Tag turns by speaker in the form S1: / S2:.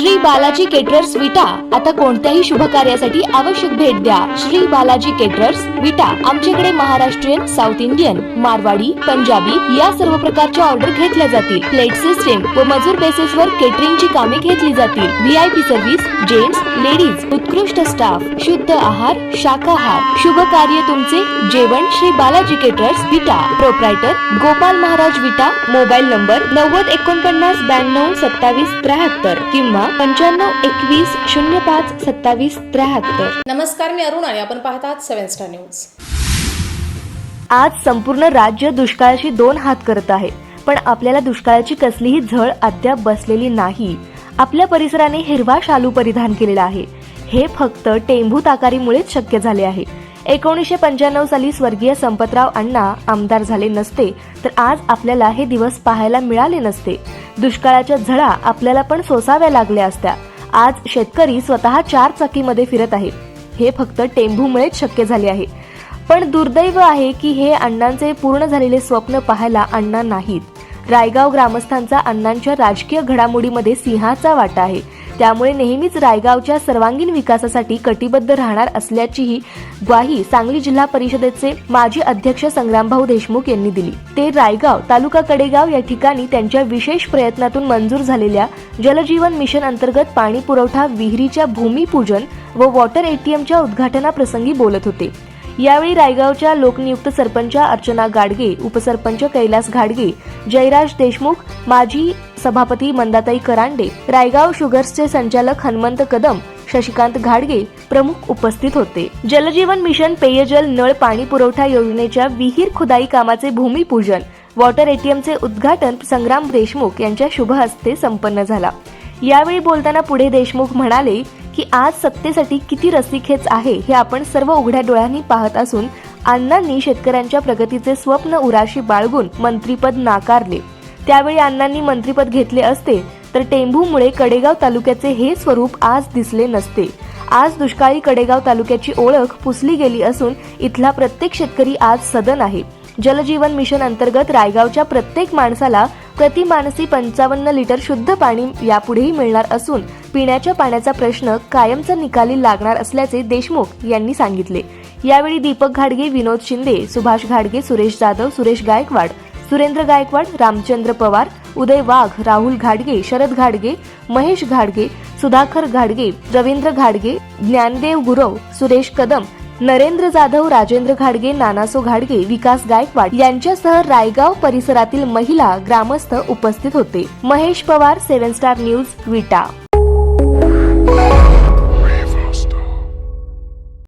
S1: Shri Balaji caterers विटा. आता कोणत्याही शुभ कार्यासाठी आवश्यक भेट द्या. श्री बालाजी केटरर्स विटा. आमच्याकडे महाराष्ट्रीयन साऊथ इंडियन मारवाडी पंजाबी या सर्व प्रकारच्या ऑर्डर घेतल्या जातील. प्लेट सिस्टीम व मजूर बेसिस वर केटरिंगची कामे घेतली जातील. व्हीआयपी सर्व्हिस जेंट्स लेडीज उत्कृष्ट स्टाफ शुद्ध आहार शाकाहार. शुभ कार्य तुमचे. जेवण Shri Balaji caterers Vita. Proprietor Gopal Maharaj Vita. Mobile number नव्वद एकोणपन्नास ब्याण्णव सत्तावीस त्र्याहत्तर. किंवा पंच्याण्णव एकवीस शून्य पाच सत्तावीस त्र्याहत्तर.
S2: नमस्कार मी अरुण आणि आपण पाहतात सेव्हन स्टार न्यूज.
S1: आज संपूर्ण राज्य दुष्काळाशी दोन हात करत आहे पण आपल्याला दुष्काळाची कसलीही झळ अद्याप बसलेली नाही. आपल्या परिसराने हिरवा शालू परिधान केलेला आहे. हे फक्त टेंभू ताकारीमुळेच शक्य झाले आहे. एकोणीसशे पंच्याण्णव साली स्वर्गीय संपतराव अण्णा आमदार झाले नसते तर आज आपल्याला हे दिवस पाहायला मिळाले नसते. दुष्काळाच्या झळा आपल्याला पण सोसाव्या लागल्या असत्या. आज शेतकरी स्वतः चार चाकीमध्ये फिरत आहे हे फक्त टेंभूमुळेच शक्य झाले आहे. पण दुर्दैव आहे की हे अण्णांचे पूर्ण झालेले स्वप्न पाहायला अण्णा नाहीत. रायगाव ग्रामस्थांचा अण्णांच्या राजकीय घडामोडीमध्ये सिंहाचा वाटा आहे. त्यामुळे नेहमीच रायगावच्या सर्वांगीण विकासासाठी कटिबद्ध राहणार असल्याचीही ग्वाही सांगली जिल्हा परिषदेचे माजी अध्यक्ष संग्रामभाऊ देशमुख यांनी दिली. ते रायगाव तालुका कडेगाव या ठिकाणी त्यांच्या विशेष प्रयत्नातून मंजूर झालेल्या जलजीवन मिशन अंतर्गत पाणी पुरवठा विहिरीच्या भूमिपूजन व वॉटर एटीएमच्या उद्घाटनाप्रसंगी बोलत होते. यावेळी रायगावच्या लोकनियुक्त सरपंच अर्चना गाडगे उपसरपंच कैलास घाडगे जयराज देशमुख माजी सभापती मंदाताई करांडे रायगाव शुगर्सचे संचालक हनुमंत कदम शशिकांत घाडगे प्रमुख उपस्थित होते. जलजीवन मिशन पेयजल नळ पाणी पुरवठा योजनेच्या विहीर खुदाई कामाचे भूमिपूजन वॉटर एटीएमचे उद्घाटन संग्राम देशमुख यांच्या शुभ हस्ते संपन्न झाला. यावेळी बोलताना पुढे देशमुख म्हणाले की आज सत्तेसाठी किती रसिकेच आहे हे आपण सर्व उघड्या डोळ्यांनी पाहत असून अण्णांनी शेतकऱ्यांच्या प्रगतीचे स्वप्न उराशी बाळगून मंत्रीपद नाकारले. त्यावेळी अण्णांनी मंत्रीपद घेतले असते तर टेंभूमुळे कडेगाव तालुक्याचे हे स्वरूप आज दिसले नसते. आज दुष्काळी कडेगाव तालुक्याची ओळख पुसली गेली असून इथला प्रत्येक शेतकरी आज सदन आहे. जलजीवन मिशन अंतर्गत रायगावच्या प्रत्येक माणसाला प्रति माणसी पंचावन्न लिटर शुद्ध पाणी यापुढेही मिळणार असून पिण्याच्या पाण्याचा प्रश्न कायमचा निकाली लागणार असल्याचे देशमुख यांनी सांगितले. यावेळी दीपक घाडगे विनोद शिंदे सुभाष घाडगे सुरेश जाधव सुरेश गायकवाड सुरेंद्र गायकवाड रामचंद्र पवार उदय वाघ राहुल घाडगे शरद घाडगे महेश घाडगे सुधाकर घाडगे रवींद्र घाडगे ज्ञानदेव गुरव सुरेश कदम नरेंद्र जाधव राजेंद्र घाडगे नानासो घाडगे विकास गायकवाड यांच्यासह रायगाव परिसरातील महिला ग्रामस्थ उपस्थित होते. Mahesh Pawar seven star news Vita